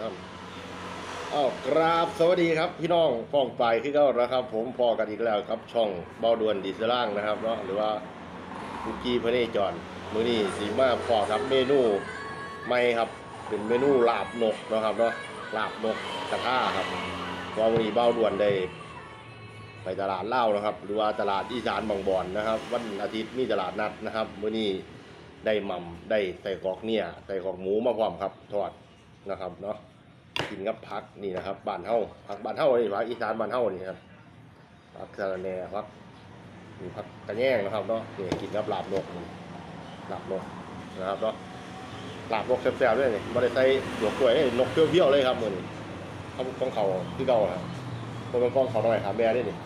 ครับอ้าวกราบสวัสดีครับพี่น้องฟ้องไปขึ้นก็นะครับ ผมพอกันอีกแล้วครับ ช่องเบาด่วนดีเซล่างนะครับเนาะหรือว่าคุกกี้พระเนจรมือนี้สีมาพอครับเมนูใหม่ครับเป็นเมนูลาบนกนะครับเนาะลาบนกกระทะครับเพราะวันนี้เบาด่วนได้ไปตลาดเหล้านะครับ หรือว่าตลาดอีสานบางบอนนะครับ วันอาทิตย์มีตลาดนัดนะครับมือนี้ได้ม่ำได้ใส่กรอกเนี่ยใส่กรอกหมูมาพร้อมครับทอด นะครับเนาะกินกับผักนี่นะครับบ้านเฮาผักบ้านเฮานี่ผักอีสานบ้านเฮานี่ครับผักสะระแหน่ผักนี่ผักกระแยงนะครับเนาะนี่กินกับลาบนกลาบนกนะครับเนาะลาบนกแซ่บๆด้วยนี่บ่ได้ใส่หยวกกล้วยนี่นกเปี้ยวๆเลยครับมือนี้เขากองเขาคือเก่าครับบ่เป็นกองเขาหน้อยครับแม่นี่นี่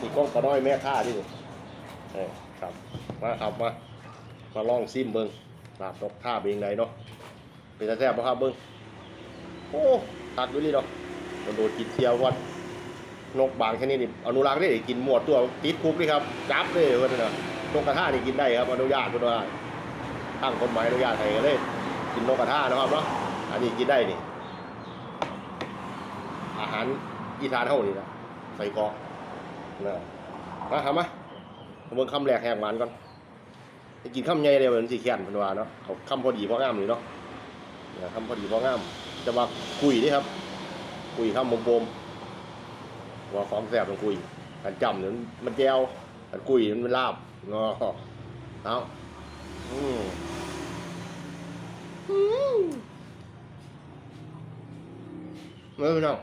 นี่กล้องปลาหน้อยแม่ค่าที่นี่ครับมาครับมามาลองซิมเบิ้งลาบนกท่าเป็นยังไงเนาะเป็นแซ่บปะครับเบิ้ง โอ้ตักด้วยนี่เนาะมันโดนกินเที่ยววัดนกบางแค่นี้นี่อนุรักษ์ได้กินหมดตัวติดคุกนี่ครับจับเลยเพื่อนนะนกกระทานี่กินได้ครับอนุญาตเพื่อนว่าตั้งกฎหมายอนุญาตให้กันเลยกินนกกระทานะครับเนาะอันนี้กินได้นี่อาหารอีสานเท่านี้นะใส่กอกนะมาทำมาเอาเบิ่งคำแรกแหกหวานก่อนกินคำใหญ่เลยเหมือนสีแขนเป็นว่าเนาะเอาคำพอดีพองามเลยเนาะ ทำพอดีพองามจะมาคุยนี่ครับ คุยคำบมบมว่าของแสบต้องคุยกันจำเนี่ยมันแจวกันคุยมันเป็นลาบงอเอาอืมอืมเมื่อพี่น้อง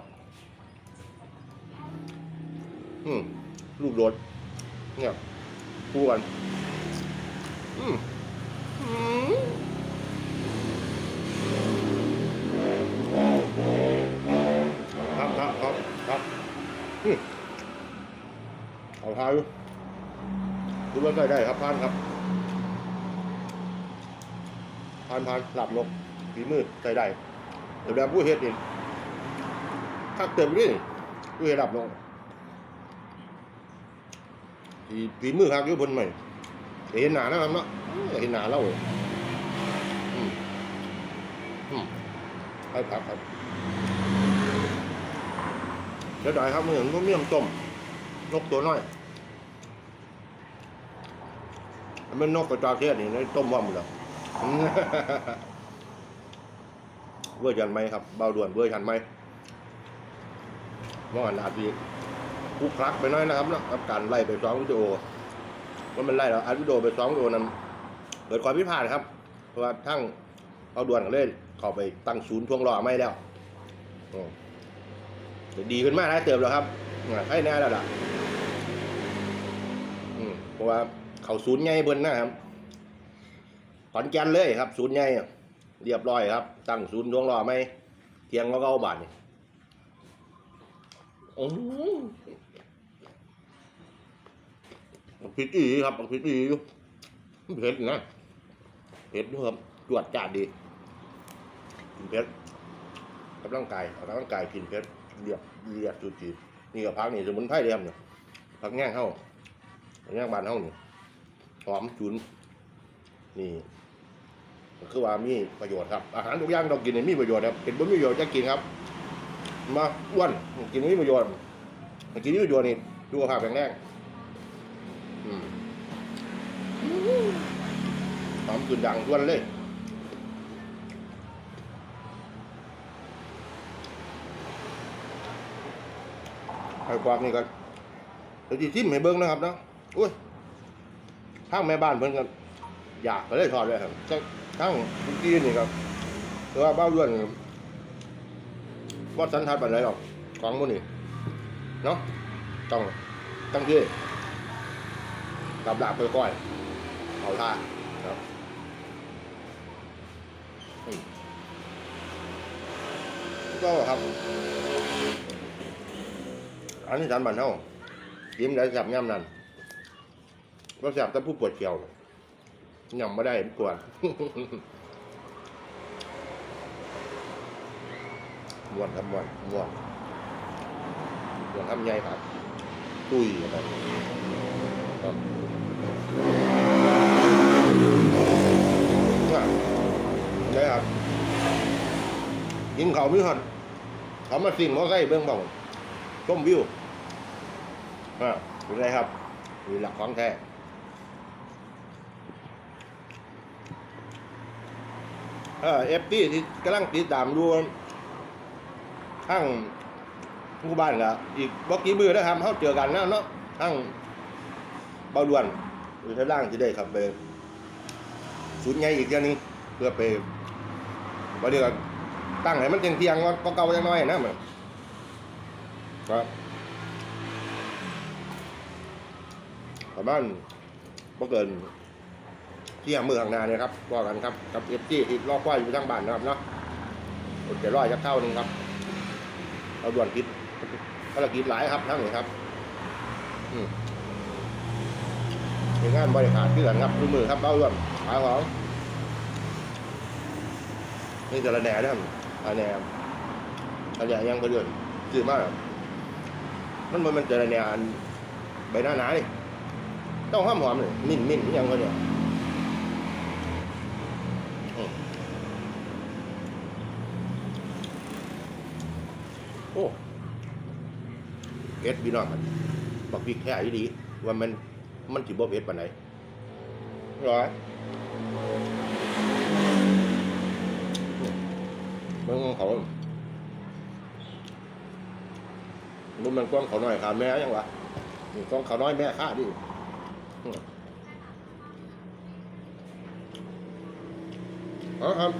อืมลูกโดดเนี่ยคู่กันอืมอืมครับครับครับครับอืม เอาทายดูดูว่าใกล้ได้ครับพานครับพานพานหลับนกฝีมือใส่ได้แต่แบบผู้เฮ็ดนี่ทักเต็มเลยผู้เฮ็ดหลับนก thì tí mưa khác cái vân mày để hiện nà nó lắm đó để hiện nà lâu rồi ừ. Ừ. hay thật thật cái đại không hiện có miếng tôm nóc ตัวน้อยมันนกกระจาเทียนี่ในต้มว่าหมดแล้วเวอร์ชันไหมครับเบาด่วนเวอร์ชันไหมเมื่อวานอาทิตย์กูคลักไปน้อยนะครับนะกับการไล่ไปซ้อมวิดีโอว่ามันไล่แล้วอัดวิดีโอไปซ้อมวิดีโอนั้นเกิดความผิดพลาดครับ เพราะว่าทั้งเอาด่วนกันเลยเข้าไปตั้งศูนย์ทวงรอไม่แล้วอืมแต่ ดีขึ้นมากได้เติมแล้วครับให้แน่แล้วล่ะเพราะว่าเขาศูนย์ใหญ่เบิ้นนะครับขอนแก่นเลยครับ ศูนย์ใหญ่เรียบร้อยครับ ตั้งศูนย์ทวงรอไหมเทียงก็เก้าบาทนี่โอ้โหบักพริกอีครับบักพริกอีอยู่เผ็ดนะเผ็ดด้วยครับจวดจ้าดดีกินเผ็ดกำลังกายออกกำลังกายกินเผ็ด เรียบเรียบจุดจีนี่กับพักนี่สมุนไพรเดียมเนี่ยพักแง่งเข้าพักแง่งบานเข้านี่หอมฉุนนี่คือว่ามีประโยชน์ครับ อาหารทุกอย่างเรากินเนี่ยมีประโยชน์ครับเป็นบ่มีประโยชน์จะกินครับ มาอ้วนกินไม่มีประโยชน์กินมีประโยชน์นี่ดูภาพแข็งแรงหอมกลิ่นดังทวนเลย ไอ้ความนี่ก็เดี๋ยวที่ทิมให้เบิ้งนะครับเนาะอุ้ยทั้งแม่บ้านเพิ่นกันอยากก็เลยทอดเลยครับทั้งทั้งคุกกี้นี่ครับแต่ว่าเบ้าด้วนวัดสันทัดปันไหนหรอกของพวกนี้เนาะต้องตั้งที่กับดาบไปก้อยเอาท่าครับก็ครับ อันนี้สันบันเท่ายิ้มได้สับย่ำนั่นก็สับแต่ผู้ปวดเกี่ยวย่ำไม่ได้ปวดมวนครับมวนมวนมวนทำใหญ่ครับตุ้ยครับครับอะได้ครับกินเขาวไม่หันเขามาสิ่งมอไซค์เบื้องบ่อง ชมวิวอ่าเป็นไรครับมีหลักของแท้เออเอฟซีที่กำลังติดตามดูทั้งผู้บ้านก็อีกบ่กี่มือนะครับเขาเจอกันแล้วเนาะทั้งเบาด่วนหรือท่าล่างที่ได้ครับไปศูนย์ใหญ่อีกอย่างนึงเพื่อไปวันเดียวกันตั้งให้มันเที่ยงก็เก่าๆจังน้อยนะมัน ครับประมาณบ่เกินเที่ยงมือข้างหน้าเนี่ยครับว่ากันครับกับเอฟซีที่รอคอยอยู่ทางบ้านนะครับเนาะอดใจรอจะเข้าหนึ่งครับเอาด่วนคิดภารกิจหลายครับทั้งนี้ครับอืมเป็นงานบริหารที่กันครับดูมือครับเอาด่วนหาของนี่จะระแหน่ด้วยครับระแหน่ระแหน่ยังไปเดือนซื้อมาก มันมันมันเจะระแหน่อันใบหน้าหนานี่ต้องหอมหอมเลยมิ่นมิ่นยังก็เนี่ยอืมโอ้เผ็ดพี่น้องมันบักพริกแท้อีดีว่ามันมันสิบ่เผ็ดปานไหนร้อยมันของเขา มันมันกล้องเขาน้อยขาแม่ยังวะนี่กล้องเขาน้อยแม่ข้าดิอืมเอาครับ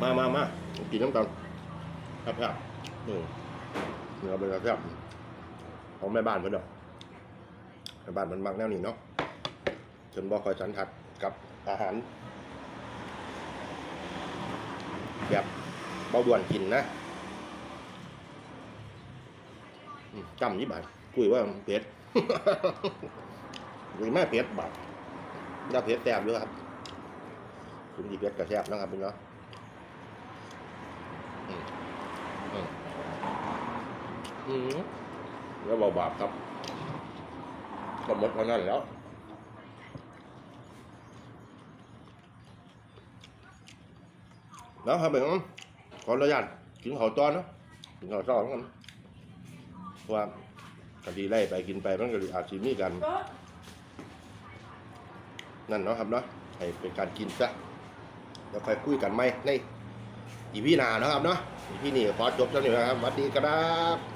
มามามากินน้ำตาลครับครับอืมนี่ก็เป็นกระแทบของแม่บ้านเพิ่นเนาะแม่บ้านมันมักแนวนี้เนาะจนบ่คอยสันทัดกับอาหารแบบเบาด่วนกินนะอืม จำยี่บาทคุยว่าเผ็ดคุยแม่เผ็ดบาทถ้าเผ็ดแซ่บด้วยครับคุณดีเผ็ดกระแซ่บนะครับพี่เนาะอืมอืมแล้วเบาบาปครับก็หมดเท่านั้นแล้วแล้วครับผมขออนุญาตกินข้าวต้อนเนาะกินข้าวต้อนกัน พราะว่าคดีไล่ไปกินไปมันก็อาจจะมีกัน นั่นเนาะครับเนาะให้เป็นการกินซะแล้วค่อยคุยกันไหมในอีพีหนาเนาะครับเนาะอีพีนี้ขอจบเท่านี้นะครับสวัสดีครับ